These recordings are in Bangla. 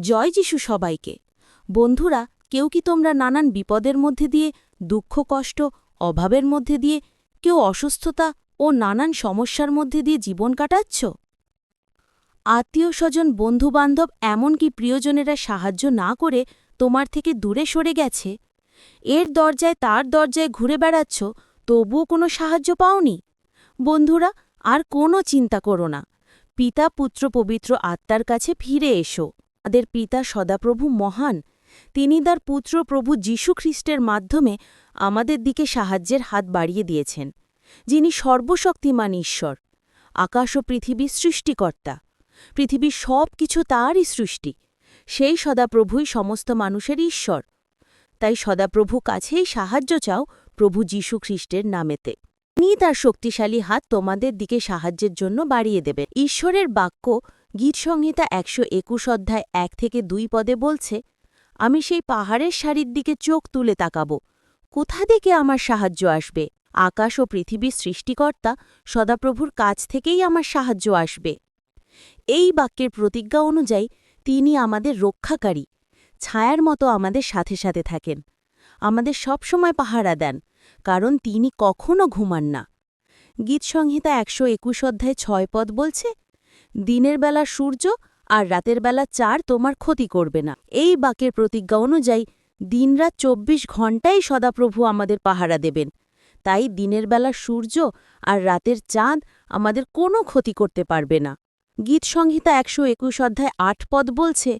জয় যিশু সবাইকে। বন্ধুরা, কেউ কি তোমরা নানান বিপদের মধ্যে দিয়ে, দুঃখ, কষ্ট, অভাবের মধ্যে দিয়ে, কেউ অসুস্থতা ও নানান সমস্যার মধ্যে দিয়ে জীবন কাটাচ্ছ? আত্মীয় স্বজন, বন্ধুবান্ধব এমনকি প্রিয়জনেরা সাহায্য না করে তোমার থেকে দূরে সরে গেছে? এর দরজায়, তার দরজায় ঘুরে বেড়াচ্ছ, তবুও কোনো সাহায্য পাওনি? বন্ধুরা, আর কোনো চিন্তা করো না। পিতা, পুত্র, পবিত্র আত্মার কাছে ফিরে এসো। তাদের পিতা সদাপ্রভু মহান, তিনি তার পুত্র প্রভু যীশু খ্রিস্টের মাধ্যমে আমাদের দিকে সাহায্যের হাত বাড়িয়ে দিয়েছেন, যিনি সর্বশক্তিমান ঈশ্বর, আকাশ ও পৃথিবীর সৃষ্টিকর্তা, পৃথিবীর সব কিছু তাঁরই সৃষ্টি, সেই সদাপ্রভুই সমস্ত মানুষের ঈশ্বর। তাই সদাপ্রভু কাছেই সাহায্য চাও প্রভু যীশু খ্রিস্টের নামেতে। তিনি তার শক্তিশালী হাত তোমাদের দিকে সাহায্যের জন্য বাড়িয়ে দেবে ঈশ্বরের বাক্য গীতসংহিতা একশো একুশ অধ্যায় এক থেকে দুই পদে বলছে, আমি সেই পাহাড়ের সারির দিকে চোখ তুলে তাকাব। কোথা থেকে আমার সাহায্য আসবে? আকাশ ও পৃথিবীর সৃষ্টিকর্তা সদাপ্রভুর কাছ থেকেই আমার সাহায্য আসবে। এই বাক্যের প্রতিজ্ঞা অনুযায়ী তিনি আমাদের রক্ষাকারী। ছায়ার মতো আমাদের সাথে সাথে থাকেন। আমাদের সবসময় পাহারা দেন, কারণ তিনি কখনো ঘুমান না। গীতসংহিতা একশো একুশ অধ্যায় ছয় পদ বলছে দিনের বেলা সূর্য আর রাতের বেলা চার তোমার ক্ষতি করবে না। এই বাক্যের প্রতিজ্ঞা অনুযায়ী দিনরাত চব্বিশ ঘণ্টাই সদাপ্রভু আমাদের পাহারা দেবেন। তাই দিনের বেলা সূর্য আর রাতের চাঁদ আমাদের কোনো ক্ষতি করতে পারবে না। গীতসংহিতা একশো একুশ অধ্যায় আট পদ বলছে,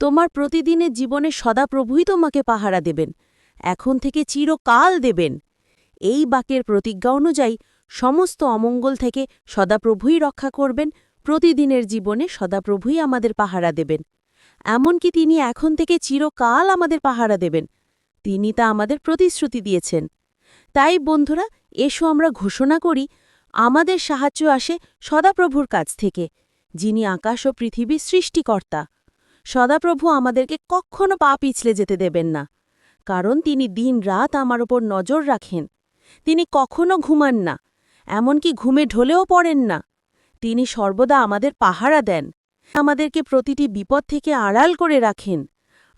তোমার প্রতিদিনের জীবনে সদাপ্রভুই তোমাকে পাহারা দেবেন, এখন থেকে চিরকাল দেবেন। এই বাক্যের প্রতিজ্ঞা অনুযায়ী সমস্ত অমঙ্গল থেকে সদাপ্রভুই রক্ষা করবেন প্রতিদিনের জীবনে সদাপ্রভুই আমাদের পাহারা দেবেন। এমনকি তিনি এখন থেকে চিরকাল আমাদের পাহারা দেবেন। তিনি তা আমাদের প্রতিশ্রুতি দিয়েছেন। তাই বন্ধুরা, এসো আমরা ঘোষণা করি, আমাদের সাহায্য আসে সদাপ্রভুর কাছ থেকে, যিনি আকাশ ও পৃথিবীর সৃষ্টিকর্তা। সদাপ্রভু আমাদেরকে কখনো পা পিছলে যেতে দেবেন না, কারণ তিনি দিন রাত আমার ওপর নজর রাখেন। তিনি কখনো ঘুমান না, এমনকি ঘুমে ঢলেও পড়েন না। তিনি সর্বদা আমাদের পাহারা দেন। আমাদেরকে প্রতিটি বিপদ থেকে আড়াল করে রাখেন।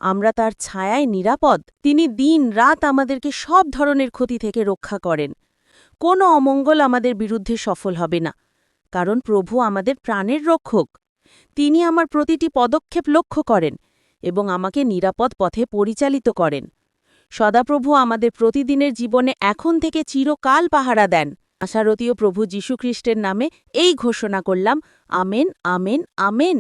আমরা তার ছায়ায় নিরাপদ। তিনি দিন রাত আমাদেরকে সব ধরনের ক্ষতি থেকে রক্ষা করেন। কোনো অমঙ্গল আমাদের বিরুদ্ধে সফল হবে না, কারণ প্রভু আমাদের প্রাণের রক্ষক। তিনি আমার প্রতিটি পদক্ষেপ লক্ষ্য করেন এবং আমাকে নিরাপদ পথে পরিচালিত করেন। সদাপ্রভু আমাদের প্রতিদিনের জীবনে এখন থেকে চিরকাল পাহারা দেন। আশারতীয় প্রভু যীশুখ্রিস্টের নামে এই ঘোষণা করলাম আমেন আমেন আমেন।